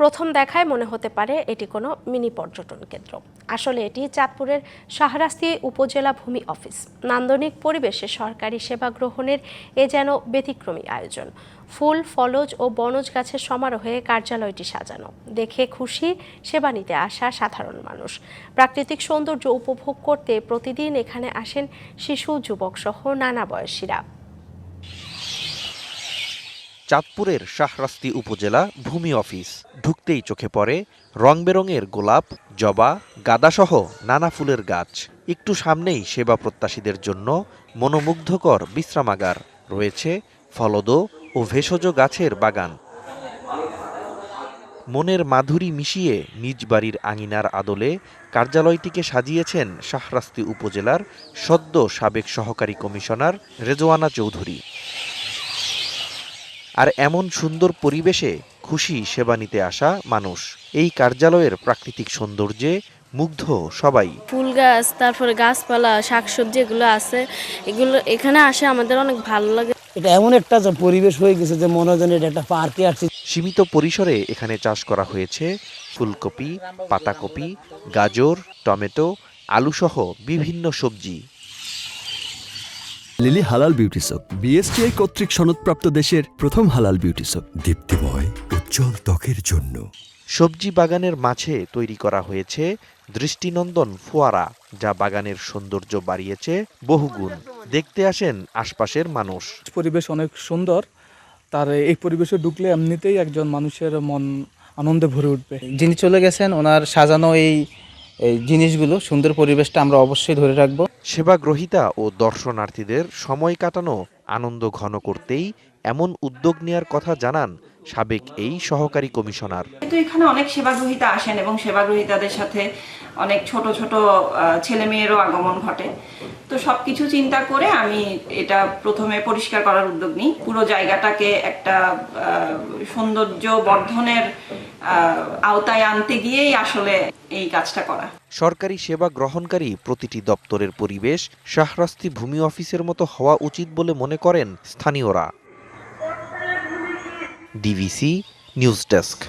প্রথম দেখায় মনে হতে পারে এটি কোনো মিনি পর্যটন কেন্দ্র। আসলে এটি চাঁদপুরের শাহরাস্তি উপজেলা ভূমি অফিস। নান্দনিক পরিবেশে সরকারি সেবা গ্রহণের এ যেন ব্যতিক্রমী আয়োজন। ফুল, ফলজ ও বনজ গাছের সমারোহে কার্যালয়টি সাজানো। দেখে খুশি, সেবা নিতে আসা সাধারণ মানুষ। প্রাকৃতিক সৌন্দর্য উপভোগ করতে প্রতিদিন এখানে আসেন শিশু, যুবক সহ নানা বয়সীরা। চাঁদপুরের শাহরাস্তি উপজেলা ভূমি অফিস। ঢুকতেই চোখে পড়ে রং বেরঙের গোলাপ, জবা, গাঁদাসহ নানা ফুলের গাছ। একটু সামনেই সেবা প্রত্যাশীদের জন্য মনোমুগ্ধকর বিশ্রামাগার রয়েছে ফলদ ও ভেষজ গাছের বাগান। মনের মাধুরী মিশিয়ে নিজ বাড়ির আঙিনার আদলে কার্যালয়টিকে সাজিয়েছেন শাহরাস্তি উপজেলার সদ্য সাবেক সহকারী কমিশনার রেজওয়ানা চৌধুরী। আর এমন সুন্দর পরিবেশে খুশি সেবা নিতে আসা মানুষ। এই কার্যালয়ের প্রাকৃতিক সৌন্দর্যে মুগ্ধ সবাই। ফুল গাছ তারপরে গাছপালা শাকসবজি এগুলো আছে। এগুলো এখানে আসে আমাদের অনেক ভালো লাগে। এটা এমন একটা যে পরিবেশ হয়ে গেছে যে মনে হয় একটা পার্কে আসছে। সীমিত পরিসরে এখানে চাষ করা হয়েছে ফুলকপি পাতাকপি গাজর টমেটো আলুসহ বিভিন্ন সবজি। লিলি হালাল বিউটি সোপ বিএসটিআই কর্তৃক সনদপ্রাপ্ত দেশের প্রথম হালাল বিউটি সোপ দীপ্তিময় উজ্জ্বল ত্বকের জন্য। সবজি বাগানের মাঝে তৈরি করা হয়েছে দৃষ্টিনন্দন ফোয়ারা যা বাগানের সৌন্দর্য বাড়িয়েছে বহুগুণ। দেখতে আসেন আশপাশের মানুষ। পরিবেশ অনেক সুন্দর। তার এই পরিবেশে ঢুকলে এমনিতেই একজন মানুষের মন আনন্দে ভরে উঠবে। যিনি চলে গেছেন ওনার সাজানো এই এই জিনিসগুলো, সুন্দর পরিবেশটা আমরা অবশ্যই ধরে রাখব। সেবা গ্রহিতা ও দর্শনার্থীদের সময় কাটানো, আনন্দ ঘন করতেই এমন উদ্যোগ নেওয়ার কথা জানান সাবেক এই সহকারী কমিশনার। তো এখানে অনেক সেবাগ্রহীতা আসেন এবং সেবাগ্রহীতাদের সাথে অনেক ছোট ছোট ছেলে মেয়েরও আগমন ঘটে। তো সবকিছু চিন্তা করে আমি এটা প্রথমে পরিষ্কার করার উদ্যোগ নিই। পুরো জায়গাটাকে একটা সৌন্দর্য বর্ধনের আওতায় আনতে গিয়েই আসলে এই কাজটা করা। সরকারি সেবা গ্রহণকারী প্রতিটি দপ্তরের পরিবেশ শাহরাস্তি ভূমি অফিসের মতো হওয়া উচিত বলে মনে করেন স্থানীয়রা। DVC news desk